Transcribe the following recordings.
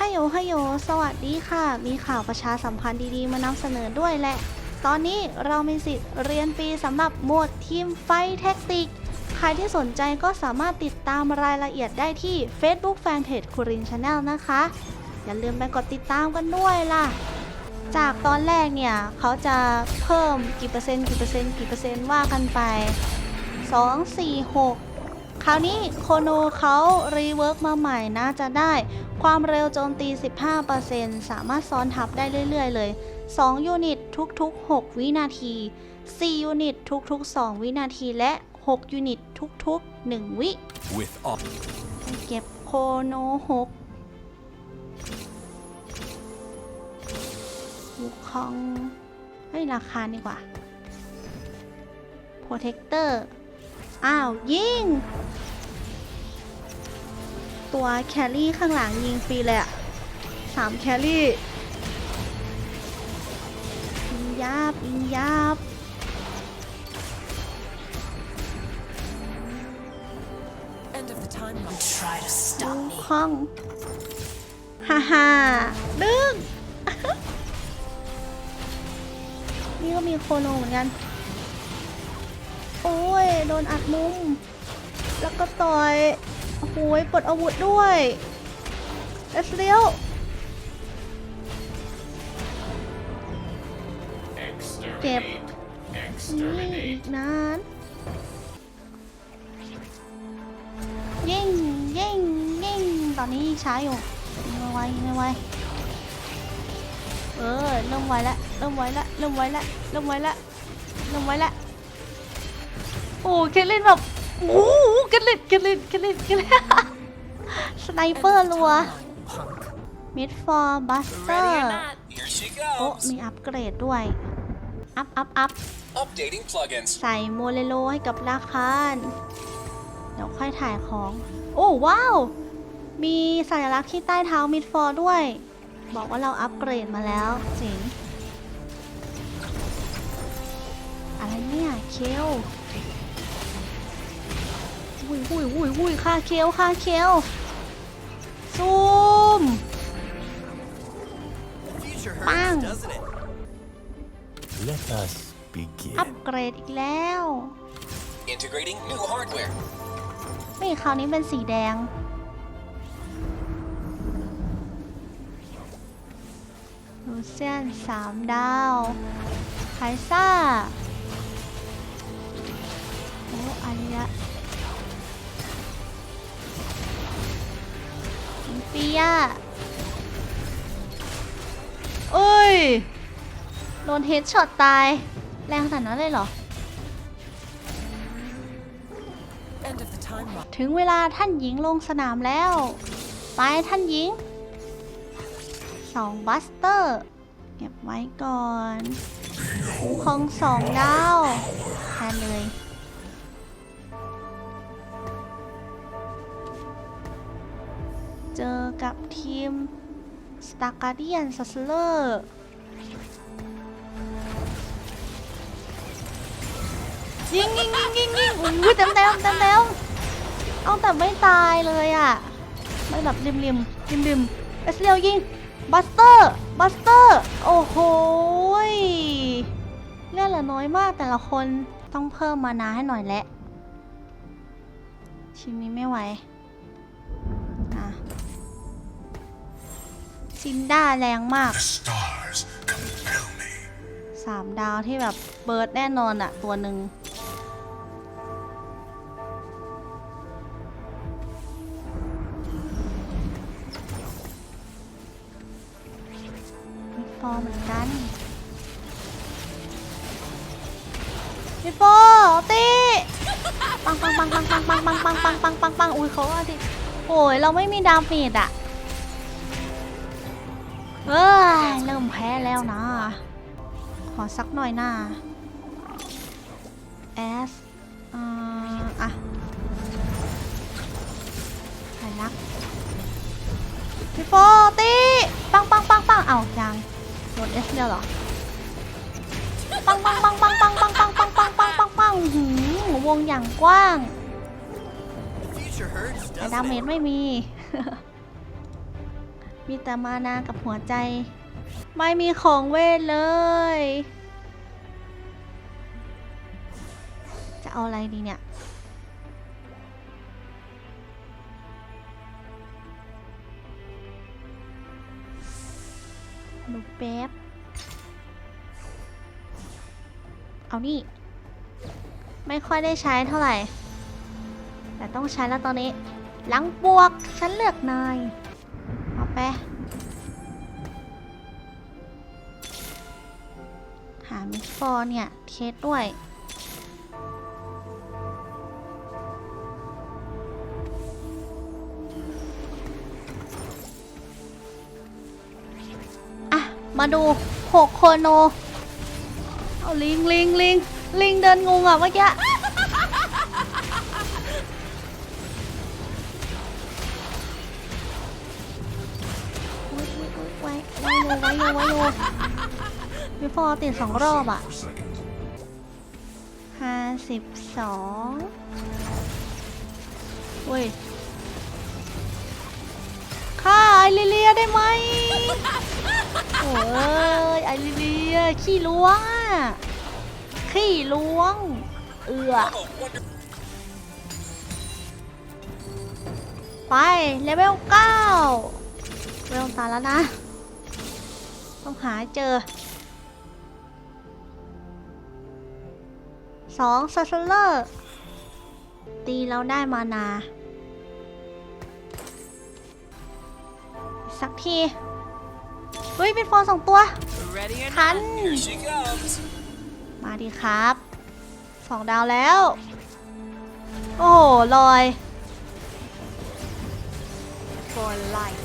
ฮัยโยฮัยโยสวัสดีค่ะ มีข่าวประชาสัมพันธ์ดีๆ มานำเสนอด้วยแหละ ตอนนี้เรามีสิทธิ์เรียนฟรีสำหรับหมวดทีมไฟแท็กติก ใครที่สนใจก็สามารถติดตามรายละเอียดได้ที่ Facebook Fanpage คุรินชาแนลนะคะ อย่าลืมไปกดติดตามกันด้วยล่ะ จากตอนแรกเนี่ย เขาจะเพิ่มกี่เปอร์เซ็นต์กี่เปอร์เซ็นต์กี่เปอร์เซ็นต์ว่ากันไป 2 4 6 คราวนี้โคโนเขารีเวิร์กมาใหม่นะจะได้ความเร็วโจมตี 15%สามารถซ้อนทับได้เรื่อย ๆ เลย 2 ยูนิตทุกๆ 6 วินาที 4 ยูนิตทุกๆ 2 วินาทีและ 6 ยูนิตทุกๆ 1 วิ with all เก็บโคโนหกวูคอง เฮ้ย ราคาดีกว่า โปรเทคเตอร์ อ้าว ยิง ตัวแครี่ข้างหลังยิงฟรีเลยอะสามแครี่ยิงยับยิงยับ End of the timeline. Try to วู stop me. คอง ฮ่าฮ่าดึงนี่ก็มีโคโนเหมือนกัน โอ้ย โดนอัดมุม แล้วก็ต่อย โอ้โหยปลดอาวุธด้วยเอสเลียวเก็บนี่อีกนานยิงยิงยิงตอนนี้ช้าอยู่ยิงไวๆยิงไวเออเริ่มไวแล้วเริ่มไวแล้วเริ่มไวแล้วเริ่มไวแล้วเริ่มไวแล้ว อ้เคลลินแบบโอ้โหเคลลินเคลลินเคลลินเคลลินสไนเปอร์รัว Punk. มิดฟอร์บัสเตอ ready ร์ or not here she โอ้ goes มีอัปเกรดด้วย อัพอัพอัพ updating plugins ใส่โมเลโลให้กับราคานเดี๋ยวค่อยถ่ายของ โอ้ว้าว มีสัญลักษณ์ที่ใต้เท้ามิดฟอร์ด้วย บอกว่าเราอัปเกรดมาแล้วเจ๋งอะไรเนี่ย เคล วุ้ยวุ้ยวุ้ยวุ้ยค่าเคลค่าเคลซูม future Bang. doesn't it Let us begin. อัปเกรดอีกแล้ว integrating new hardware นี่คราวนี้เป็นสีแดง ลูเซียนสามดาวไคซ่า โอ้อาริยะ ปียะเอ้ย โดนเฮดช็อตตาย แรงขนาดนั้นเลยเหรอ End of the timeline. ถึงเวลาท่านหญิงลงสนามแล้ว ไปท่านหญิงสองบัสเตอร์ เก็บไว้ก่อนหูของสองดาวแทนเลย เจอกับทีมสตาร์การ์เดียนซัสเลอร์ยิงยิงยิงยิงยิงอุ้ยเต็มเต็มเต็มเต็มเอาแต่ไม่ตายเลยอะไม่แบบริมริมริมริมเอสเรียวยิงบัสเตอร์บัสเตอร์โอ้โหเลือดเหลือน้อยมากแต่ละคนต้องเพิ่มมานาให้หน่อยแหละชิ้นนี้ไม่ไหว ซินด้าแรงมาก The stars compel me. สามดาวที่แบบเบิร์ดแน่นอนอะตัวหนึ่งมีฟอร์เหมือนกันมีฟอร์ตีปังปังปังปังปังปังปังปังปังปังปังปังอุ้ยเขาว่าดิโอ้ยเราไม่มีดาเมจอะ เอ้ยเริ่มแพ้แล้วนะ ขอสักหน่อยน้า S อ่าอะใส่ลักพี่โฟตีปังปังปังปังเอายังโดน S เดียวเหรอปังปังปังปังปังปังปังปังปังปังปังปังหืมวงอย่างกว้างแต่ดาเมจไม่มี มีแต่มานากับหัวใจ ไม่มีของเวทเลย จะเอาอะไรดีเนี่ยดูแป๊บ เอานี่ ไม่ค่อยได้ใช้เท่าไหร่ แต่ต้องใช้แล้วตอนนี้ หลังบวก ฉันเลือกนาย ไป หามิดฟอร์เนี่ย เทสด้วย อะ มาดูหกโคโน เอาลิงลิงลิงลิงเดินงงอะเมื่อกี้ พี่ฟอติดสองรอบอะห้าสิบสองเว้ยฆ่าไอริเลียได้ไหมโอ้ยไอริเลียขี้ล้วงอะขี้ล้วง เอือ Oh, wonder ไปเลเวลเก้าเวลตายแล้วนะ ต้องหาให้เจอ สองซัสเลอร์ ตีเราได้มานา สักที เฮ้ย เป็นฟอร์สองตัวทัน มาดีครับสองดาวแล้ว โอ้โหลอย for life.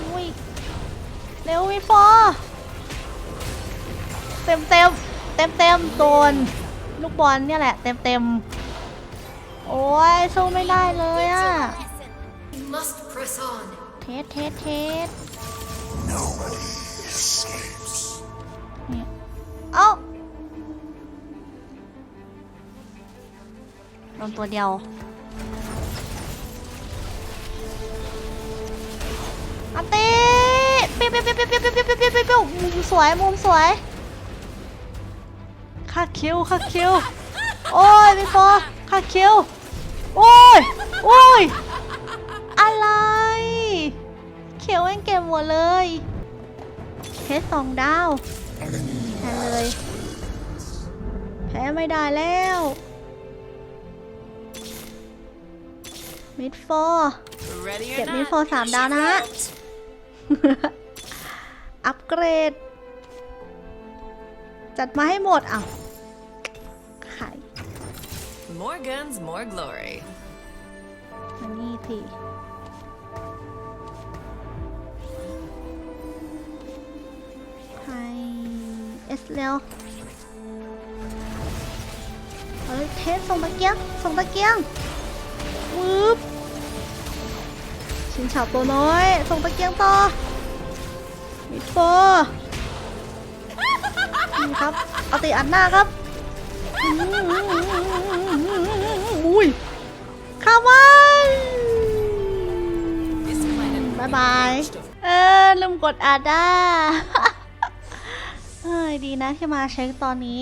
อุ้ยเร็ววิฟอร์เต็มเต็มเต็มเต็มโดน ลูกบอลเนี่ยแหละเต็มเต็มโอ้ยสู้ไม่ได้เลยอะ We must press on. เทสเทสเทสเอ้าโดนตัวเดียวอันตีปิ๊บปิ๊บปิ๊บปิ๊บปิ๊บปิ๊บปิ๊บปิ๊บปิ๊บปิ๊บมุมสวยมุมสวย ค่าคิวค่าคิวโอ้ยพี่โฟค่าคิวโอ้ยโอ้ยอะไรเขียวแม่งเก็บหมดเลยเพชรสองดาวแพ้เลยแพ้ไม่ได้แล้วมิดโฟเก็บมิดโฟสามดาวนะ อัปเกรด จัดมาให้หมดอ้าว More guns, more glory. มานี่ทีให้เอสเร็วเฮ้ยเทสส่งตะเกียงส่งตะเกียงวืบชินฉาบตัวน้อย ส่งตะเกียงต่อมิดโฟนี่ครับ เอาตีอัดหน้าครับอุ้ ข้ามัน This planet บายบาย เออลืมกดอัดอะเฮ้ยดีนะที่มาเช็คตอนนี้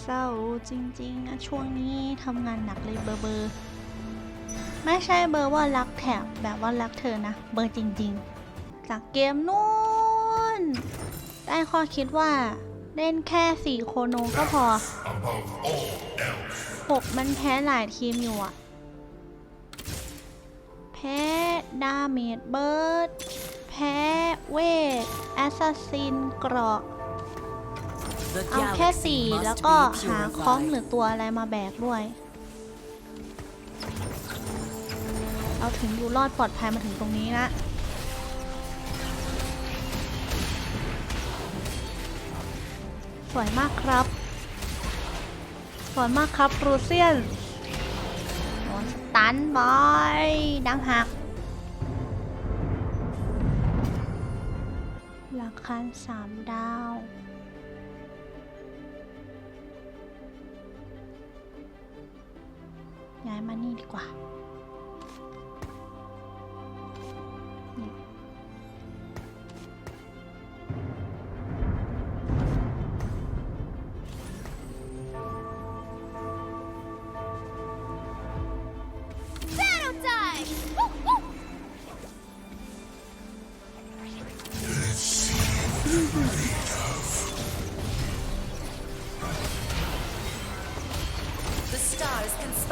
เศร้าจริงๆนะช่วงนี้ทำงานหนักเลยเบอร์เบอร์ไม่ใช่เบอร์ว่ารักแถบแบบว่ารักเธอนะ เบอร์จริงๆ จากเกมนู้นได้ข้อคิดว่าเล่นแค่สี่โคโนก็พอ หกมันแพ้หลายทีมอยู่อะแพ้ดาเมจเบิร์ด แพ้เวทแอสซัสซินเกราะ เอาแค่สี่แล้วก็หาคล้องหรือตัวอะไรมาแบกด้วย เราถึงอยู่รอดปลอดภัยมาถึงตรงนี้นะสวยมากครับ สวยมากครับรูเซียนโดนสตันบอยดังหัก หลักคันสามดาวย้ายมานี่ดีกว่า โ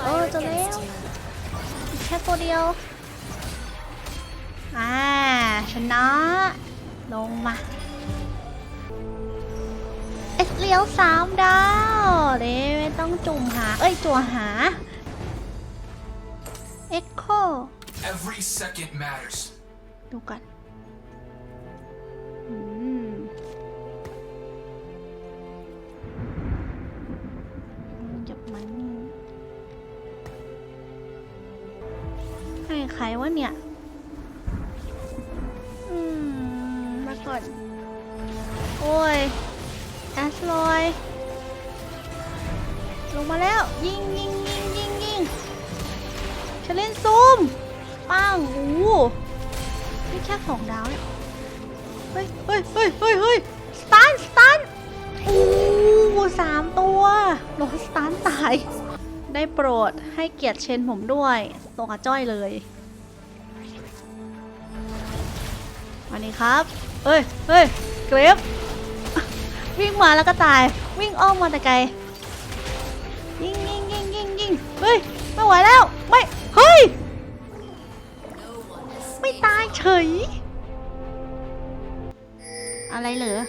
อ้จบแล้วแค่ตัวเดียว อ่า ชนะ ลงมา เอสเลี้ยวสามดาวเด้ไม่ต้องจุ่มหา เอ้ย จั่วหา เอ็กโคดูกัน รวะเนี่ย อืม มาก่อน โอ้ยแอสลอย ลงมาแล้ว ยิงยิงยิงยิงยิงเชลินซูม ปังโอ้นี่แค่สองดาวเนี่ยเฮ้ยเฮ้ยเฮ้ยเฮ้ยเฮ้ยสตันสตันโอ้สามตัวโดนสตันตาย ได้โปรดให้เกียรติเชนผมด้วยตรงกับจ้อยเลย วันนี้ครับเฮ้ยเฮ้ยเกรฟวิ่งมาแล้วก็ตาย วิ่งอ้อมมาแต่ไกล ยิงยิงยิงยิงยิงเฮ้ย ไม่ไหวแล้ว ไม่ เฮ้ย ไม่ตายเฉย อะไรเหรอ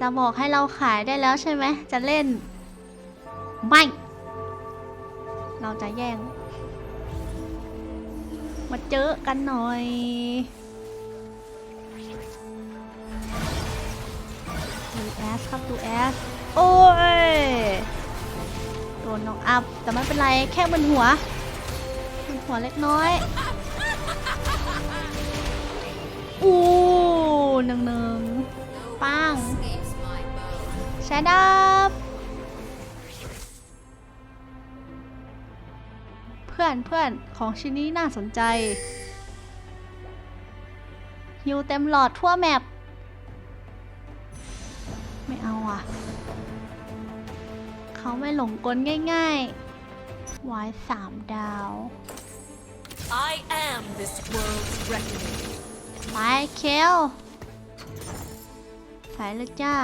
จะบอกให้เราขายได้แล้วใช่ไหม จะเล่น ไม่ เราจะแย่ง มาเจอกันหน่อย แอสครับดูแอสโอ้ยโดนน้องอัพแต่ไม่เป็นไรแค่มันหัวมันหัวเล็กน้อยอู้หนึ่งหนึ่งปังแชดับเพื่อนเพื่อนของชิ้นนี้น่าสนใจฮิวเต็มหลอดทั่วแมป ไม่หลงกลง่ายๆวายสามดาว I am this world's reckoning. ไปเคลไปเลยจ้า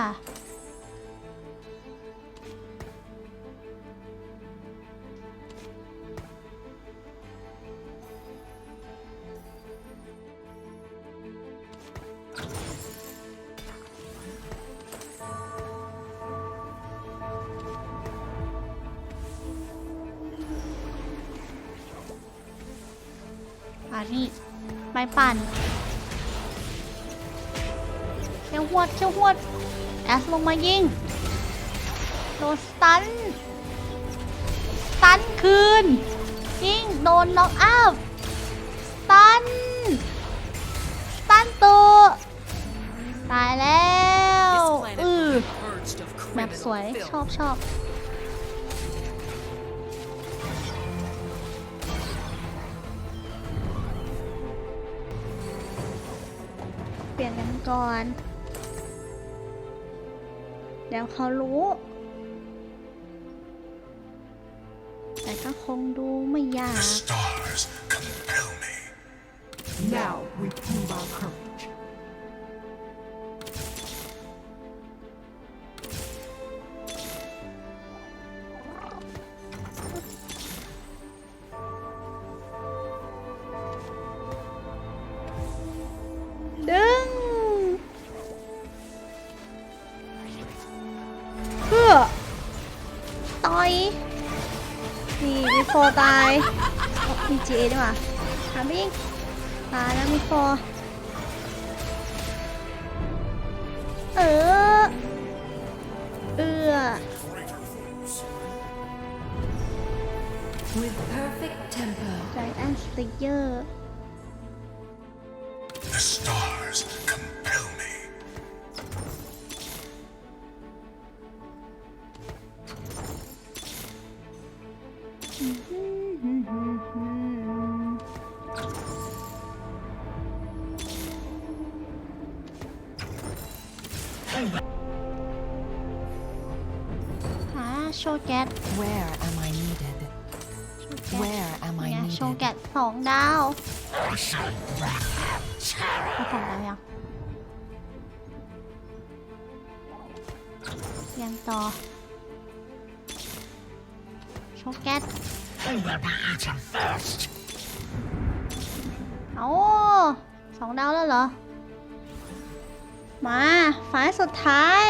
ปั่นเขี้ยวหวดเขี้ยวหวดแอสลงมายิงโดนสตันสตันคืนยิงโดนน็อกอัพสตันสตันตัวตายแล้ว This planet อือ purged of แบบสวย criminal ชอบ filth. ชอบ กันก่อน เดี๋ยวเขารู้ แต่ก็คงดูไม่ยาก The stars compel me. Now we prove our courage. ต่อยนี่มีโฟตายอ๋อมี GA ด้วยว่ะถามพี่ตายแล้วมีโฟเออเอือ With perfect tempo. ไ i หาโชว์แก๊ส Where am I needed? โชว์แก๊ส Where am I เนี่ยโชว์ needed? แก๊สสองดาวเขาสองดาวยังยังต่อ โชว์แก๊ส They will be eaten first. เอาสองดาวแล้วเหรอ มาฝ่ายสุดท้าย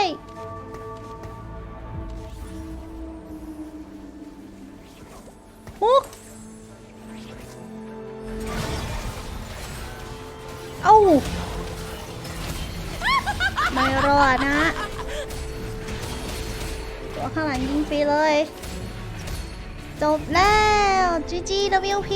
Gg w p.